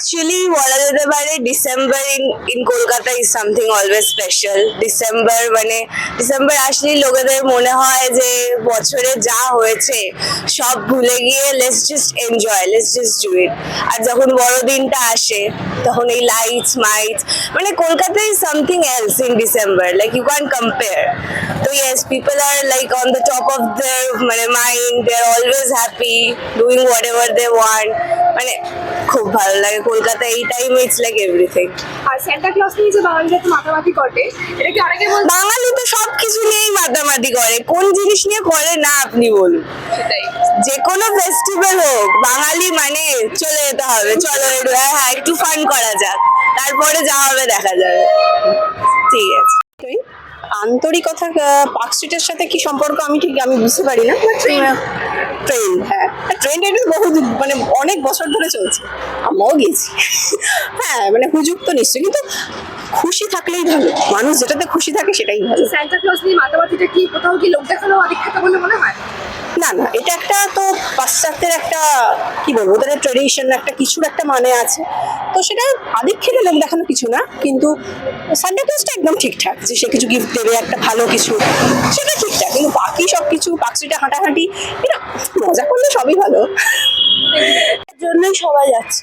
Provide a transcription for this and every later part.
Actually বলা যেতে পারে December in in Kolkata is something always special December মানে ডিসেম্বর আসলেই লোকেদের মনে হয় যে বছরে যা হয়েছে, সব ভুলে গিয়ে let's just enjoy let's just do it আর যখন বড়দিনটা আসে, তখন এই লাইটস মাইটস মানে Kolkata is something else in December like you can compare তো yes people are like on the top of their মানে mind they are always happy doing whatever they want মানে খুব ভালো লাগে কলকাতা এই টাইমে ইটস লাইক এভরিথিং আর Santa Claus নিয়ে যে বাঙালিরা তো মাতামাতি করে এটা কি অনেকে বলছে বাঙালি তো সব কিছু নিয়েই মাতামাতি করে। কোন জিনিস নিয়ে করে না আপনি বলুন। সেটাই। যে কোনো ফেস্টিভ্যাল হোক বাঙালি মানে চলে যেতে হবে। চলো একটু হ্যাঁ হ্যাঁ একটু ফান করা যাক। তারপরে যা হবে দেখা যাবে। ঠিক আছে। আন্তরিকতা পার্ক স্ট্রিটের সাথে কি সম্পর্ক? আমি ঠিক আমি বুঝতে পারি না। ট্রেন হ্যাঁ। ট্রেনটা এটা বহু মানে অনেক বছর ধরে চলছে। আমরাও গিয়েছি হ্যাঁ মানে হুজুক তো নিশ্চয়ই। কিন্তু খুশি থাকলেই ভালো। মানুষ যেটাতে খুশি থাকে সেটাই ভালো। স্যান্টা ক্লজ নিয়ে মাতামাতিটা কি? কোথাও কি লোক দেখানো অধিক্ষেতা বলে মনে হয়? না না, এটা একটা তো পাশ্চাত্যের একটা, কি বলব, ওদের ট্রেডিশন একটা কিছুর একটা মানে আছে। তো সেটা আদিক্ষেতে লোক দেখানো কিছু না, কিন্তু সানডে একদম ঠিকঠাক, যে সে কিছু গিফট দেবে, একটা ভালো কিছু, সেটা ঠিকঠাক, কিন্তু বাকি সব কিছু পাকসিটা হাঁটাহাঁটি এটা মজা করলে সবই ভালো। জন্যই সবাই যাচ্ছে।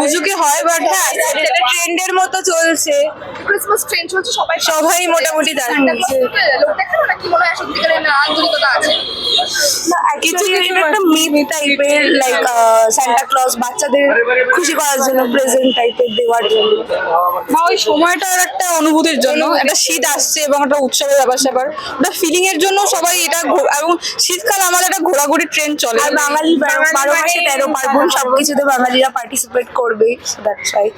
পুজোকে হয়। বাট হ্যাঁ সেটা ট্রেন্ডের মতো চলছে। ক্রিসমাস ট্রেন চলছে সবাই সবাই মোটামুটি। ক্লজ লোক দেখানো মনে হয়? সত্যিকারের না আন্তরিকতা আছে। কিছু কিছু একটা মিথ টাইপের লাইক সান্টা ক্লজ বাচ্চাদের খুশি করার জন্য প্রেজেন্ট টাইপের দেওয়ার জন্য। বা ওই সময়টার একটা অনুভূতির জন্য একটা শীত আসছে এবং একটা উৎসবের ব্যাপার স্যাপার ওটা ফিলিং এর জন্য সবাই এটা এবং শীতকাল আমাদের একটা ঘোরাঘুরি ট্রেন্ড চলে। আর বাঙালি বারো বারো মাসে তেরো পার্বণ সবকিছুতে বাঙালিরা পার্টিসিপেট করবে দ্যাটস রাইট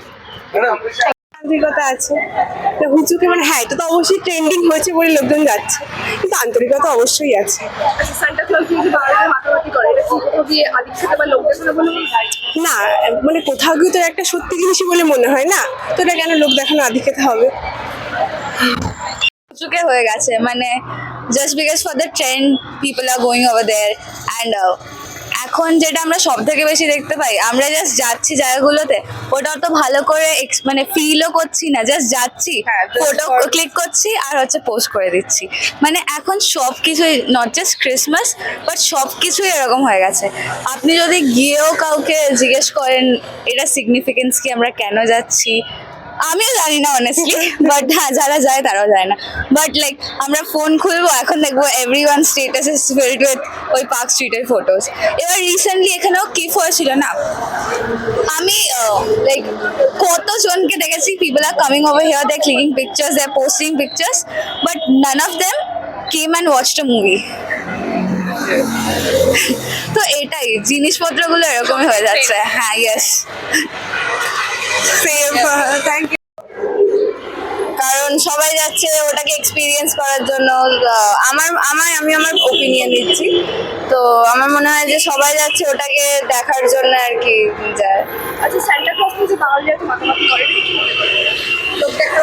আন্তরিকতা আছে। তো হুচুকে মানে হ্যাঁ এটা তো অবশ্যই ট্রেন্ডিং হয়েছে বলে লোকজন যাচ্ছে। কিন্তু আন্তরিকতা অবশ্যই আছে। হয় না মানে কোথাও গিয়ে তো একটা সত্যি জিনিসই বলে মনে হয় না? তো এটা কেন লোক দেখানো আধিক্যতা হবে? চুকে হয়ে গেছে। মানে just because for the trend people are going over there and এখন যেটা আমরা সব থেকে বেশি দেখতে পাই আমরা জাস্ট যাচ্ছি জায়গাগুলোতে ওটা অত ভালো করে মানে ফিলও করছি না জাস্ট যাচ্ছি ফটো ক্লিক করছি আর হচ্ছে পোস্ট করে দিচ্ছি। মানে এখন সব কিছুই নট জাস্ট ক্রিসমাস বাট সব কিছুই এরকম হয়ে গেছে। আপনি যদি গিয়েও কাউকে জিজ্ঞেস করেন এটা সিগনিফিকেন্স কি? আমরা কেন যাচ্ছি? আমিও জানি না অনেস্টলি বাট হ্যাঁ যারা যায় তারাও যায় না। বাট লাইক আমরা ফোন খুলবো এখন দেখব everyone status is filled with ওই পার্ক স্ট্রিটের ফটোস এবার রিসেন্টলি এখানেও কিফ হয়েছিল না? আমি লাইক কতজনকে দেখেছি people are coming over here they clicking pictures they posting pictures but none of them came and watch a movie তো এটাই জিনিসপত্রগুলো এরকমই হয়ে যাচ্ছে। হ্যাঁ ইয়েস থ্যাংক ইউ কারণ সবাই যাচ্ছে ওটাকে এক্সপিরিয়েন্স করার জন্য আমার আমার আমি আমার ওপিনিয়ন দিচ্ছি। তো আমার মনে হয় যে সবাই যাচ্ছে ওটাকে দেখার জন্য আর কি যায়। আচ্ছা স্যান্টা ক্লজ যে বাঙালিরা তো মাতামাতি করে কি মনে করে? লোক দেখানো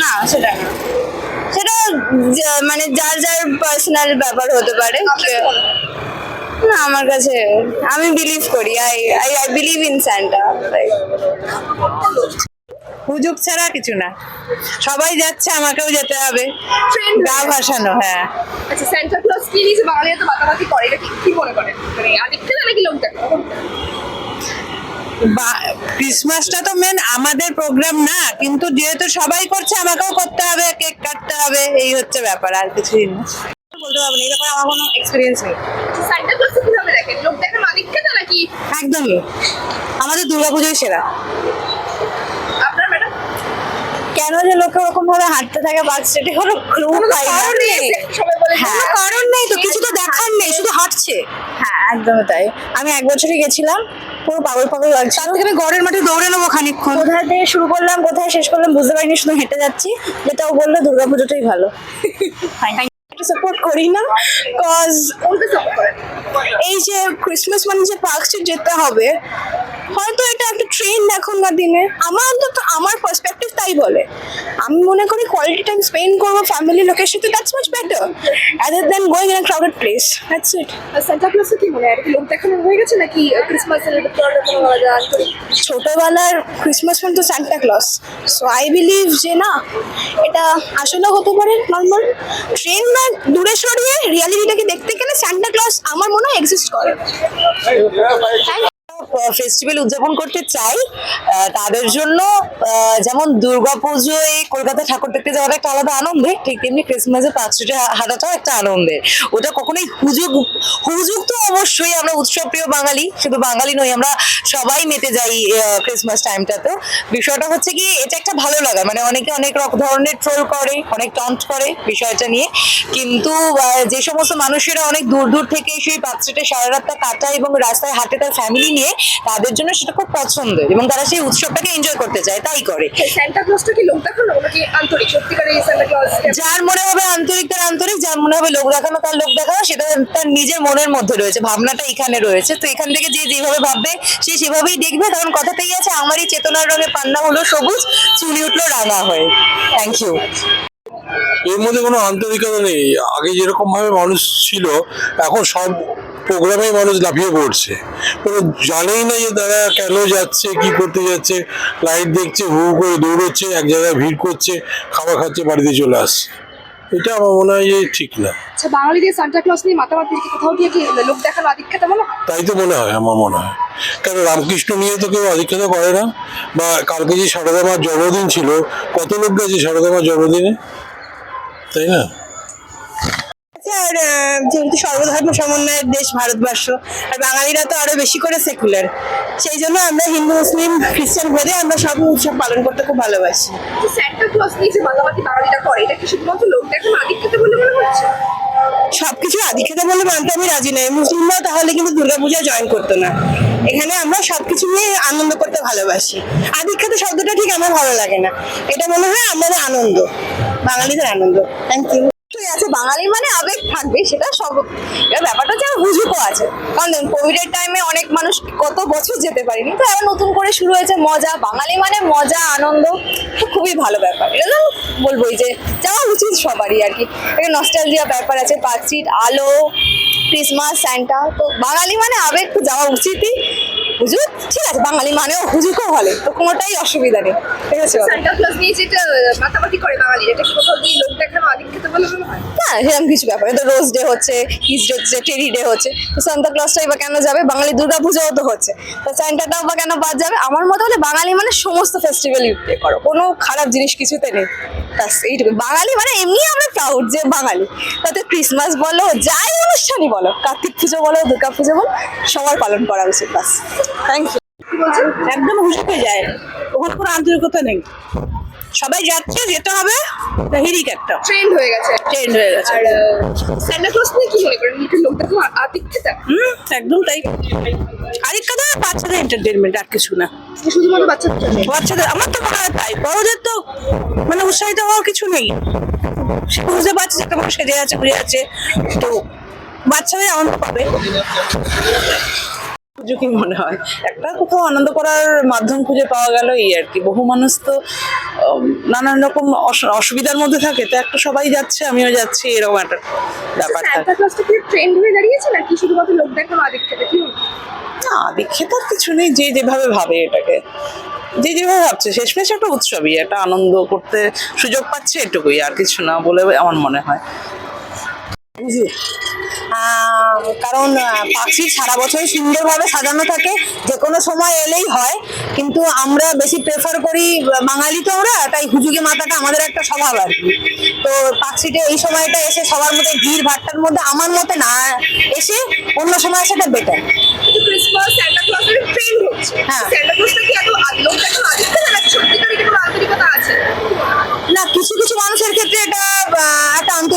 না সেটা না। সেটা মানে যার যার পার্সোনাল ব্যাপার হতে পারে না আমার কাছে আমি বিলিভ করি I I I believe in Santa হুজুক ছাড়া কিছু না। সবাই যাচ্ছে আমাকেও যেতে হবে। গা ভাসানো হ্যাঁ। আচ্ছা স্যান্টা ক্লজ কি যে বাঙালিরা তো মাতামাতি করে এটা কি- মনে করেন মানে আদিক্ষেতা নাকি ক্রিসমাসটা তো মেন আমাদের প্রোগ্রাম না কিন্তু যেহেতু সবাই করছে আমাকেও করতে হবে কেক কাটতে হবে এই হচ্ছে ব্যাপার আর কিছুই না। বলতে পারব না এই ব্যাপারে আমার কোনো এক্সপিরিয়েন্স নেই স্যান্টা ক্লজ কীভাবে দেখেন লোক দেখানো আদিক্ষেতা নাকি একদমই আমাদের দুর্গাপুজোই সেরা। কেন যে লোকে ওরকম ভাবে হাঁটতে থাকে বাস স্টেটে কোনো ক্লু পাই না। হ্যাঁ। কারণ নেই তো কিছু তো দেখার নেই শুধু হাঁটছে। হ্যাঁ একদমই তাই। আমি এক বছরই গেছিলাম পুরো পাগল পাগল লাগছে। তার থেকে আমি ঘরের মাঠে দৌড়ে নেব খানিকক্ষণ। কোথায় থেকে শুরু করলাম কোথায় শেষ করলাম বুঝতে পারিনি শুধু হেঁটে যাচ্ছি। যেটা ও বলল দুর্গাপুজোটাই ভালো। সাপোর্ট করি না কজ যে ক্রিসমাস মানে যে পার্ক স্ট্রিট যেতে হবে হয়তো এটা একটা ট্রেন্ড এখনকার দিনে। আমার অন্তত আমার পার্সপেক্টিভ তাই বলে। আমি মনে করি কোয়ালিটি টাইম স্পেন্ড করব ফ্যামিলি লোকের সাথে that's much better other than going in a crowded place that's it Santa ক্লসে কি মনে হয়? লোক দেখানো হয়ে গেছে নাকি ক্রিসমাস ছোটবেলার ক্রিসমাস মানে তো Santa Claus so I believe যে না এটা আসলে হতে পারে নর্মাল ট্রেন না দূরে সরিয়ে রিয়ালিটিটাকে দেখতে গেলে সান্টা ক্লস আমার মনে হয় এক্সিস্ট করে। ফেস্টিভ্যাল উদযাপন করতে চাই তাদের জন্য যেমন দুর্গা পুজোয় কলকাতা ঠাকুর দেখতে যাওয়াটা একটা আলাদা আনন্দের ঠিক তেমনি ক্রিসমাসে পাঁচ স্ট্রিটে হাঁটাটাও একটা আনন্দের ওটা কখনোই হুজুগ হুজুগ তো অবশ্যই আমরা উৎসব প্রিয় বাঙালি, শুধু বাঙালি নই, আমরা সবাই মেতে যাই ক্রিসমাস টাইমটাতে বিষয়টা হচ্ছে কি, এটা একটা ভালো লাগা মানে অনেকে অনেক ধরনের ট্রোল করে, অনেক টন্ট করে বিষয়টা নিয়ে। কিন্তু যে সমস্ত মানুষেরা অনেক দূর দূর থেকে সেই স্ট্রিটে সারা রাতটা কাটায় এবং রাস্তায় হাঁটে তার ফ্যামিলি নিয়ে তাদের জন্য সেটা খুব পছন্দের এবং তারা সেই উৎসবটাকে এনজয় করতে চায় তাই করে। সান্টা ক্লসটা কি লোক দেখানো নাকি আন্তরিক? সত্যিকারের এই সান্টা ক্লস যার মনে হবে আন্তরিক তার আন্তরিক যার মনে হবে লোক দেখানো তার লোক দেখানো সেটা তার নিজের মনের মধ্যে রয়েছে ভাবনাটা এখানে রয়েছে। তো এখান থেকে যে যেভাবে ভাববে সে সেভাবেই দেখবে। কারণ কথাতেই আছে আমারই চেতনার রঙে পান্না হলো সবুজ চুলি উঠল রাঙা হয়ে। থ্যাংক ইউ এর মধ্যে কোনো আন্তরিকতা নেই। আগে যেরকম ভাবে মানুষ ছিল এখন সব প্রোগ্রামে মানুষ লাফিয়ে পড়ছে। কোনো জানেই না যে তারা কেন যাচ্ছে কি করতে যাচ্ছে। লাইট দেখছে হু করে দৌড়চ্ছে এক জায়গায় ভিড় করছে খাবার খাচ্ছে বাড়িতে চলে আসছে। এটা আমার মনে হয় যে ঠিক না। আচ্ছা বাঙালিদের সান্টা ক্লস নিয়ে মাতামাতি কোথাও গিয়ে কি লোক দেখানো আধিক্যতা মনে হয়? তাই তো মনে হয় আমার মনে হয়। কেন রামকৃষ্ণ নিয়ে তো কেউ আধিক্যতা করে না? বা কালকে যে সারদা মার জন্মদিন ছিল কত লোক গেছে সারদা মার জন্মদিনে? তাই না? যেহেতু সর্বধর্ম সমন্বয়ের দেশ ভারতবর্ষ আর বাঙালিরা তো আরও বেশি করে সেকুলার সেই জন্য আমরা হিন্দু মুসলিম খ্রিস্টান ভেদে আমরা সব উৎসব পালন করতে খুব ভালোবাসি। নিয়ে যে মাতামাতি বাঙালিরা করে এটা কি শুধুমাত্র লোক দেখানো আধিক্যতা বলে মনে হচ্ছে? সবকিছু আধিক্যতা বলে মানতে আমি রাজি নই। মুসলিমরাও তাহলে কিন্তু দুর্গাপূজা জয়েন করতো না। এখানে আমরা সবকিছু নিয়ে আনন্দ করতে ভালোবাসি। আধিক্যতা শব্দটা ঠিক আমার ভালো লাগে না। এটা মনে হয় আমাদের আনন্দ। বাঙালিদের আনন্দ। থ্যাংক ইউ বাঙালি মানে আবেগ থাকবে, সেটা সব ব্যাপারটা হচ্ছে হুজুকও আছে। কারণ কোভিডের টাইমে অনেক মানুষ কত বছর যেতে পারেনি, তো আবার নতুন করে শুরু হয়েছে মজা। বাঙালি মানে মজা, আনন্দ খুবই ভালো ব্যাপার। এটা বলবোই যে যাওয়া উচিত সবারই আর কি। একটা নস্টালজিয়া ব্যাপার আছে পাঁচিট আলো ক্রিসমাস স্যান্টা তো বাঙালি মানে আবেগ তো যাওয়া উচিতই। হুজুক ঠিক আছে বাঙালি মানেও হুজুকও ভালো তো কোনোটাই অসুবিধা নেই ঠিক আছে মাতামাতি করে বাঙালিরা এটা বলে হয়? সেরকম কিছু ব্যাপার তো রোজ ডে হচ্ছে কিস ডে হচ্ছে টেরি ডে হচ্ছে তো সান্তা ক্লসটাই বা কেন যাবে? বাঙালি দুর্গা পুজোও তো হচ্ছে তো স্যান্টাটাও বা কেন বাদ যাবে? আমার মতে হলে বাঙালি মানে সমস্ত ফেস্টিভ্যাল ইউটে করো কোনো খারাপ জিনিস কিছুতে নেই ব্যাস এইটুকু বাঙালি মানে এমনি আমরা প্রাউড যে বাঙালি তাতে ক্রিসমাস বলো যাই অনুষ্ঠানই বলো কার্তিক পুজো বলো দুর্গা পুজো বলো সবার পালন করা উচিত ব্যাস। থ্যাংক ইউ একদম হুসকে যায়। ওখানে কোনো আন্তরিকতা নেই। সবাই যাচ্ছে যেতে হবে। হিরিক একটা। ট্রেন্ড হয়ে গেছে। ট্রেন্ড হয়ে গেছে। আর সান্টা ক্লস নিয়ে কি মনে করেন? এটা লোক দেখানো আধিক্যতা হুম একদম তাই। আরেকটা বাচ্চাদের এন্টারটেনমেন্ট আর কিছু না। শুধুমাত্র বাচ্চাদের বাচ্চাদের আমার তো মনে হয় তাই। বড়দের তো মানে উৎসাহিত হওয়ার কিছু নেই। সে বুঝতে পারছে একটা মানুষ সেজে আছে ঘুরে আছে। তো বাচ্চাদের আনন্দ পাবে। কি মনে হয়। একটা কোথাও আনন্দ করার মাধ্যম খুঁজে পাওয়া গেল এই আর কি। বহু মানুষ তো নানান রকম অসুবিধার মধ্যে থাকে। তো একটা সবাই যাচ্ছে আমিও যাচ্ছি এরকম একটা ব্যাপার থাকে। সান্টা ট্রেন্ড হয়ে দাঁড়িয়েছে নাকি শুধুমাত্র লোক দেখানো আধিক্যতা কি মনে হয়? না দীক্ষিতার কিছু নেই। যে যেভাবে ভাবে এটাকে। যে যেভাবে ভাবছে শেষমেশ একটা উৎসবই। একটা আনন্দ করতে সুযোগ পাচ্ছে এটুকুই আর কিছু না বলে আমার মনে হয়। কারণ পাখি সারা বছর সুন্দরভাবে সাজানো থাকে যে কোনো সময় এলেই হয় কিন্তু আমরা বেশি প্রেফার করি বাঙালি তো আমরা তাই হুজুগে মাথাটা আমাদের একটা স্বভাব আর কি। তো পাখিটা এই সময়টা এসে সবার মধ্যে ভিড় ভাট্টার মধ্যে আমার মতে না এসে অন্য সময় সেটা বেটার ক্রিসমাস সান্টা ক্লসের ট্রেন্ড হচ্ছে। হ্যাঁ। কি এত কোনো আন্তরিকতা আছে? না কিছু কিছু মানুষের ক্ষেত্রে এটা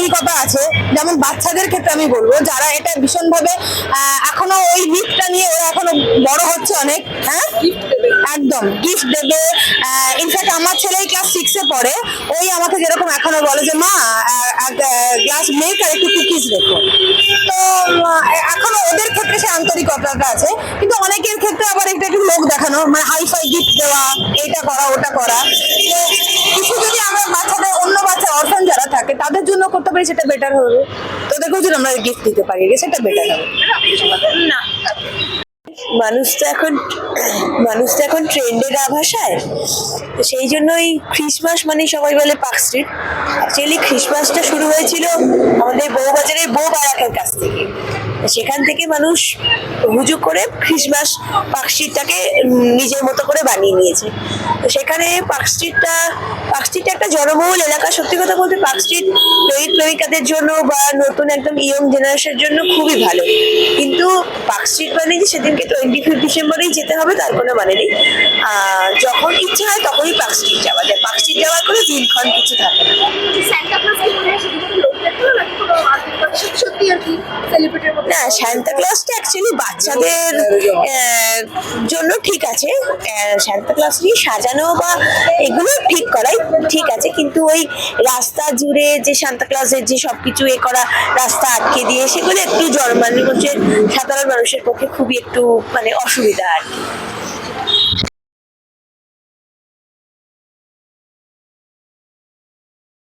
আন্তরিকতা আছে। যেমন বাচ্চাদের ক্ষেত্রে আমি বলব, যারা এটা ভীষণভাবে এখনও ওই মিথটা নিয়ে ওরা এখনও বড় হচ্ছে অনেক হ্যাঁ? একদম গিফট দেবে। ইনফ্যাক্ট আমার ছেলে ক্লাস সিক্সে পড়ে, ওই আমাকে যেরকম এখনও বলে যে, মা গ্লাস মিল্ক আর একটু কুকিজ রেখো তো এখনও ওদের ক্ষেত্রে সে আন্তরিকতাটা আছে, কিন্তু অনেকের ক্ষেত্রে আবার একটা একটু লোক দেখানো মানে হাইফাই গিফট দেওয়া, এটা করা, ওটা করা। তো, কিছু যদি আমরা বাচ্চাদের, অন্য বাচ্চা অরফান যারা থাকে তাদের জন্য করতে পারি সেটা বেটার হবে। তোদেরকেও যদি আমরা গিফট দিতে পারি সেটা বেটার হবে। না। মানুষ তো এখন মানুষ তো এখন ট্রেন্ডের আভাসায় তো সেই জন্যই খ্রিসমাস মানে সবাই বলে পার্ক স্ট্রিট অ্যাকচুয়ালি খ্রিসমাসটা শুরু হয়েছিল আমাদের বউবাজারের বউ বারাকের কাছ থেকে। সেখান থেকে মানুষ হুজু করে ক্রিসমাস পার্ক স্ট্রিটটাকে নিজের মতো করে বানিয়ে নিয়েছে। তো সেখানে পার্ক স্ট্রিটটা একটা জনবহুল এলাকা। সত্যি কথা বলতে স্ট্রিট প্রেমিক প্রেমিকাদের জন্য বা নতুন একদম ইয়ং জেনারেশনের জন্য খুবই ভালো। কিন্তু স্ট্রিট মানে যে সেদিনকে টোয়েন্টি ফিফ ডিসেম্বরেই যেতে হবে, তার কোনো মানে নেই। যখন ইচ্ছে হয় তখনই পার্ক স্ট্রিট যাওয়া যায়। পার্ক স্ট্রিট যাওয়ার কোনো দিনক্ষণ কিছু থাকে না। না সান্তা ক্লাসটা অ্যাকচুয়ালি বাচ্চাদের জন্য ঠিক আছে। সান্তা ক্লাস নিয়ে সাজানো বা এগুলো ঠিক করাই ঠিক আছে, কিন্তু ওই রাস্তা জুড়ে যে সান্তা ক্লাসের যে সবকিছু এ করা রাস্তা আটকে দিয়ে সেগুলো একটু জন মানুষের সাধারণ মানুষের পক্ষে খুবই একটু মানে অসুবিধা আর কি।